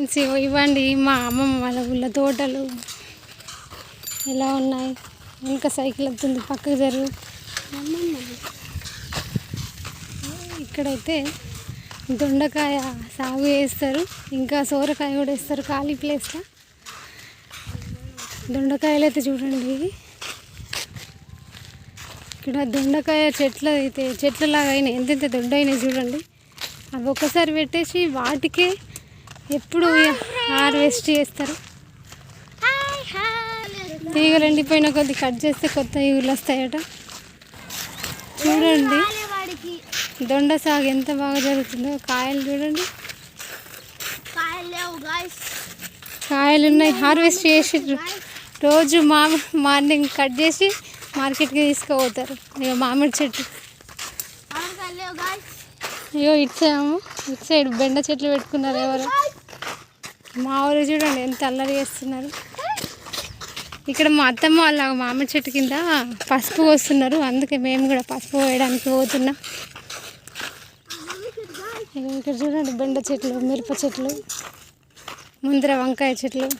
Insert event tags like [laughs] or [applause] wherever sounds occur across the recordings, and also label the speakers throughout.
Speaker 1: Friends ఇవ్వండి. మా అమ్మమ్మ వాళ్ళ ఊళ్ళో తోటలు ఎలా ఉన్నాయి? వెనుక సైకిల్ వస్తుంది పక్కకు జరుగు. ఇక్కడైతే దొండకాయ సాగు చేస్తారు ఇంకా సోరకాయ కూడా వేస్తారు ఖాళీ ప్లేస్లో దొండకాయలు అయితే చూడండి ఇక్కడ దొండకాయ చెట్లు అయితే చెట్లలాగా అయినాయి. ఎంతెంత దొండ అయినాయి చూడండి. అవి ఒక్కసారి పెట్టేసి వాటికే ఎప్పుడు హార్వెస్ట్ చేస్తారు. తీగలు ఎండిపోయిన కొద్ది కట్ చేస్తే కొత్త ఈగులు వస్తాయట. చూడండి దొండ సాగు ఎంత బాగా జరుగుతుందో. కాయలు చూడండి.
Speaker 2: కాయలు
Speaker 1: ఉన్నాయి హార్వెస్ట్ చేసి రోజు మామి మార్నింగ్ కట్ చేసి మార్కెట్కి తీసుకుపోతారు. ఇక మామిడి చెట్టు. అయ్యో ఇటు సైడ్ ఇటు సైడ్ బెండ చెట్లు పెట్టుకున్నారు ఎవరు? మా ఊరు చూడండి ఎంత అల్లరి చేస్తున్నారు. ఇక్కడ మా అత్తమ్మ వాళ్ళ మామిడి చెట్టు కింద పసుపు పోస్తున్నారు. అందుకే మేము కూడా పసుపు వేయడానికి పోతున్నాం. ఇక్కడ చూడండి బెండ చెట్లు మిరప చెట్లు ముందర వంకాయ చెట్లు.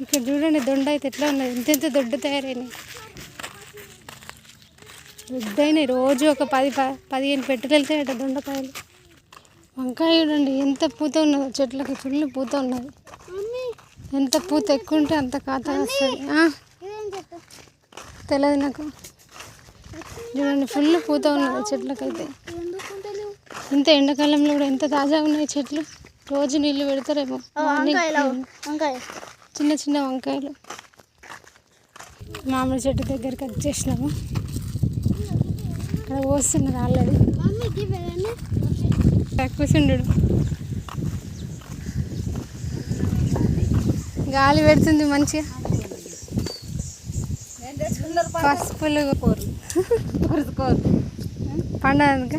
Speaker 1: ఇక్కడ చూడండి దొండ అయితే ఎట్లా ఉన్నది. ఎంతెంత దొడ్డు తయారైనాయి. దొడ్డైనాయి. రోజు ఒక పది ప- పదిహేను పెట్టెలు వెళ్తాయట దొండకాయలు. వంకాయ చూడండి ఎంత పూత ఉన్నదో చెట్లకి ఫుల్ పూత ఉన్నది. ఎంత పూత ఎక్కువ ఉంటే అంత కాత వస్తుంది. తెలియదు నాకు. చూడండి ఫుల్ పూత ఉన్నది చెట్లకైతే. ఇంత ఎండాకాలంలో కూడా ఎంత తాజాగా ఉన్నాయి చెట్లు? రోజు నీళ్ళు పెడతారేమో. చిన్న చిన్న వంకాయలు. మామిడి చెట్టు దగ్గరికి వచ్చేసినాము. అక్కడ పోస్తున్నారు ఆల్రెడీ. కూర్చుండు గాలి పెడుతుంది మంచిగా. పసుపులు పండగ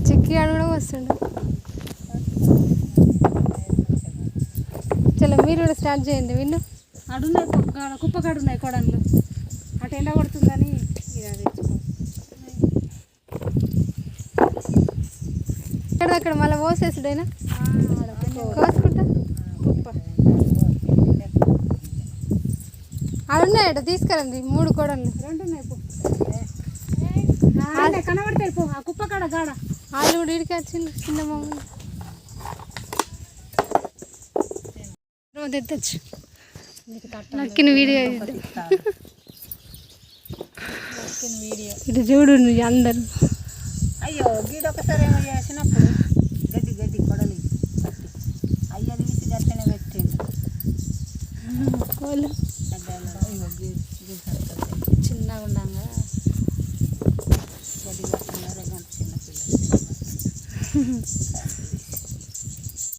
Speaker 1: చిక్కి ఆడు కూడా వస్తుండు. చలో మీరు కూడా స్టార్ట్ చేయండి విన్ను.
Speaker 3: అడున్నాయి కుప్ప- కుప్పకాడు ఉన్నాయి కొడన్లు అటు ఎండ కొడుతుందని ఇక తెచ్చుకో
Speaker 1: ఇక్కడ అక్కడ మళ్ళీ పోసేసుడైనా. కోసుకుంటా?
Speaker 3: కుప్ప
Speaker 1: ఆడున్నాయట తీసుకురండి మూడు కోడళ్ళు.
Speaker 3: రెండు ఉన్నాయి కనబడతాయి పో ఆ కుప్ప కాడ గాడ.
Speaker 1: వాళ్ళు కూడా ఇడికి వచ్చిండు చిన్న మమ్మల్ని ఎత్తచ్చు. నక్కిన వీడియో ఇటు చూడు అందరు.
Speaker 3: అయ్యో గీడ ఒకసారి ఏమో
Speaker 1: కోళ్ళు.
Speaker 3: చిన్నగా ఉండంగా చిన్న పిల్లలు [laughs]